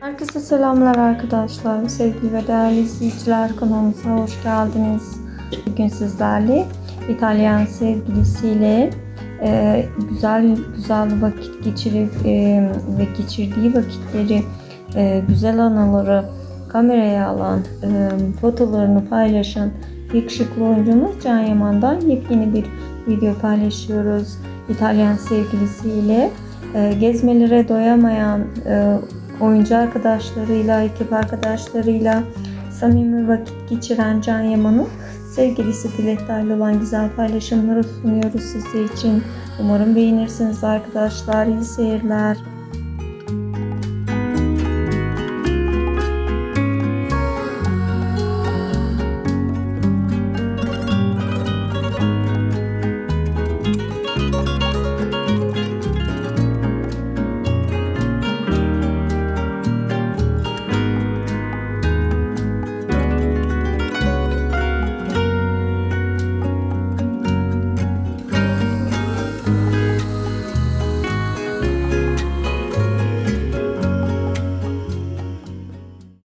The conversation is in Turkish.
Herkese selamlar arkadaşlar. Sevgili ve değerli izleyiciler kanalımıza hoş geldiniz. Bugün sizlerle İtalyan sevgilisiyle e, güzel güzel vakit geçirip e, ve geçirdiği vakitleri e, güzel anıları kameraya alan e, fotolarını paylaşan yakışıklı oyuncumuz Can Yaman'dan yepyeni bir video paylaşıyoruz. İtalyan sevgilisiyle gezmelere doyamayan e, oyuncu arkadaşlarıyla, ekip arkadaşlarıyla samimi vakit geçiren Can Yaman'ın sevgilisi Dilekler'le olan güzel paylaşımları sunuyoruz sizler için. Umarım beğenirsiniz arkadaşlar. İyi seyirler.